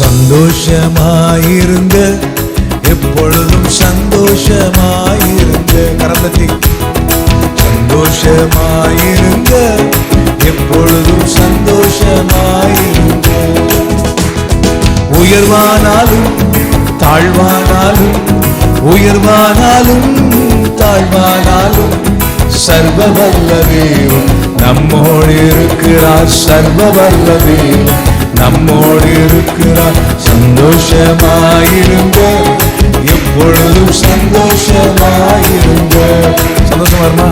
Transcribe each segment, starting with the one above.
சந்தோஷமாயிருங்க எப்பொழுதும் சந்தோஷமாயிருங்க கரந்தத்தி சந்தோஷமாயிருங்க எப்பொழுதும் சந்தோஷமாயிருங்க உயர்வானாலும் தாழ்வானாலும் உயர்வானாலும் தாழ்வானாலும் சர்வ வல்ல தேவன் நம்மோடு இருக்கிறார் சர்வ வல்ல தேவன் நம்மோடு இருக்கிறார். சந்தோஷமாயிருங்க. எப்பொழுதும் சந்தோஷமாயிருங்க. சந்தோஷமா வருமா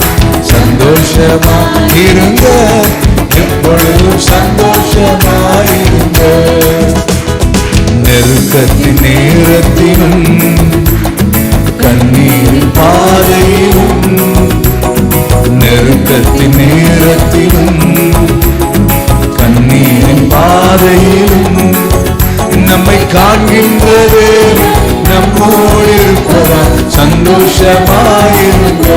சந்தோஷமா இருங்க எப்பொழுதும் சந்தோஷமாயிருங்க. நெருக்கத்தின் நேரத்திலும் கண்ணீர் பாதையிலும் நெருக்கத்தின் நேரத்தில் இருப்பதால் சந்தோஷமாயிருங்க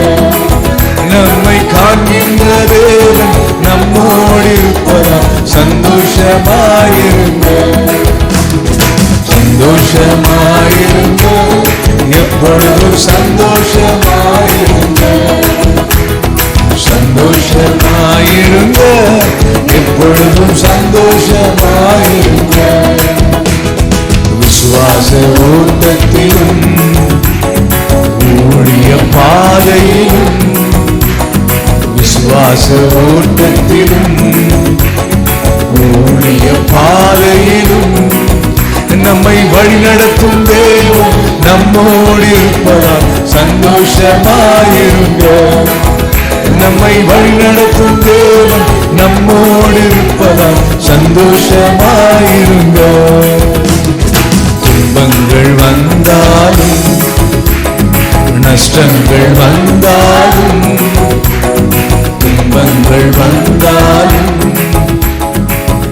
நம்மை காக்கின்ற தேவன் நம்மோடு இருப்பதால் சந்தோஷமாயிருங்க சந்தோஷமாயிருங்க எப்பொழுதும் சந்தோஷமாயிருங்க சந்தோஷமாயிருங்க எப்பொழுதும் சந்தோஷமாயிருங்க விசுவாச ஊர் பாதையிலும் விசுவாச ஓட்டத்திலும் ஊழிய பாதையிலும் நம்மை வழிநடத்தும் தேவன் நம்மோடு இருப்பதால் சந்தோஷமாயிருங்க நம்மை வழிநடத்தும் தேவன் நம்மோடு இருப்பதால் சந்தோஷமாயிருங்க கஷ்டங்கள் வந்தாலும் துன்பங்கள் வந்தாலும்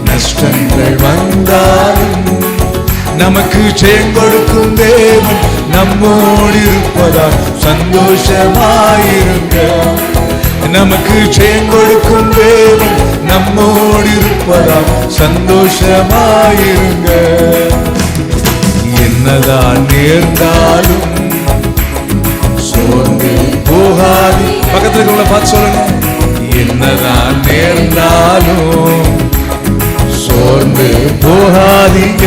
நஷ்டங்கள் வந்தாலும் நமக்கு ஜெயம் கொடுக்கும் தேவன் நம்மோடு இருப்பதால் சந்தோஷமாயிருங்க. நமக்கு ஜெயம் கொடுக்கும் தேவன் நம்மோடு இருப்பதால் சந்தோஷமாயிருங்க. என்னதான் நேர்ந்தாலும் போகாது. பக்கத்துல இருக்கவங்கள பார்த்து சொல்லுங்க. என்னதான் நேர்ந்தாலும் சோர்ந்து போகாதீங்க.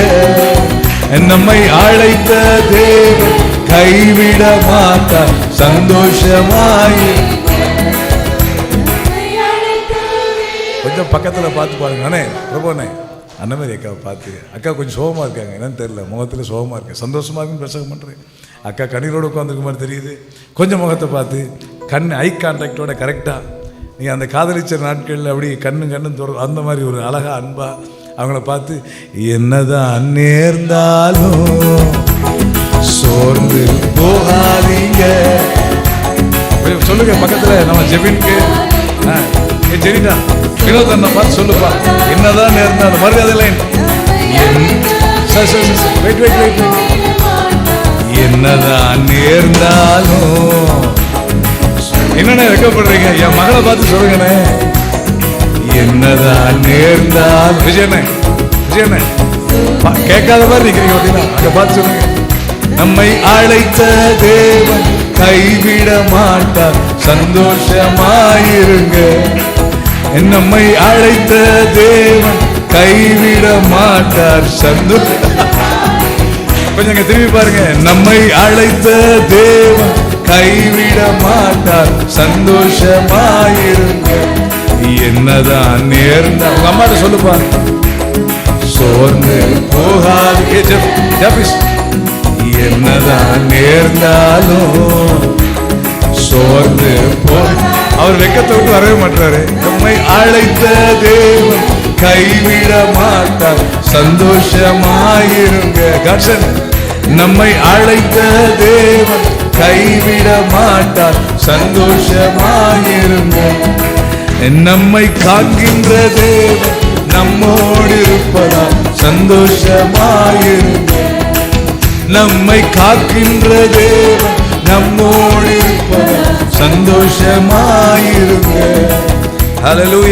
நம்மை அழைத்த தேவன் கைவிட மாட்டா சந்தோஷமாய். கொஞ்சம் பக்கத்துல பார்த்து பாருங்க. அண்ணே. அண்ணமாரி அக்காவை பார்த்து அக்கா கொஞ்சம் சோகமாக இருக்காங்க. என்னன்னு தெரியல முகத்தில் சோகமாக இருக்கு. சந்தோஷமாக இருக்குன்னு பிரசங்கம் பண்ணுறேன் அக்கா கண்ணீரோடு உட்காந்துருக்க மாதிரி தெரியுது. கொஞ்சம் முகத்தை பார்த்து கண் ஐ கான்டாக்டோட கரெக்டாக நீங்கள் அந்த காதலிச்ச நாட்களில் அப்படி கண்ணு கண்ணு தொட அந்த மாதிரி ஒரு அழகா அன்பாக அவங்கள பார்த்து என்னதான் நேர்ந்தாலும் சோர்ந்து போகாதீங்க. சொல்லுங்க பக்கத்தில் நம்ம ஜெபின்க்கு ஆ, ஏ வினோத் அண்ணா பார்த்து சொல்லுப்பா. என்னதான் நேர்ந்தா அந்த line sir sir sir wait wait wait என்னதான் நேர்ந்தாலும் என்னண்ணே வெக்கப்படுறீங்க என் மகளை பார்த்து சொல்லுங்கண்ணே. என்னதான் நேர்ந்தால் விஜயண்ணே விஜயண்ணே. கேட்காத மாதிரி நிக்கிறீங்க அப்படின்னா அங்க பார்த்து சொல்லுங்க. நம்மை அழைத்த தேவன் கைவிட மாட்டார். சந்தோஷமாயிருங்க. நம்மை அழைத்த தேவன் கைவிட மாட்டார் சந்தோஷ கொஞ்சம் திரும்பி பாருங்க. நம்மை அழைத்த தேவன் கைவிட மாட்டார் சந்தோஷமாயிருங்க. என்னதான் நேர்ந்த உங்க அம்மாட்ட சொல்லுப்பா. சோர்ந்து போகாது. என்னதான் நேர்ந்தாலும் சோர்ந்து அவர் வெக்கத்தை விட்டு வரவே மாட்டாரு நம்மை அழைத்த தேவன் கைவிட மாட்டார். சந்தோஷமாயிருங்க. காட்சன் நம்மை அழைத்த தேவன் கைவிட மாட்டார். சந்தோஷமாயிருங்க. நம்மை காக்கின்ற தேவன் நம்மோடு இருப்பதால் சந்தோஷமாயிருங்க. நம்மை காக்கின்ற தேவன் நம்மோடு இருப்பதால் சந்தோஷமாயிருங்க. ஹalleluya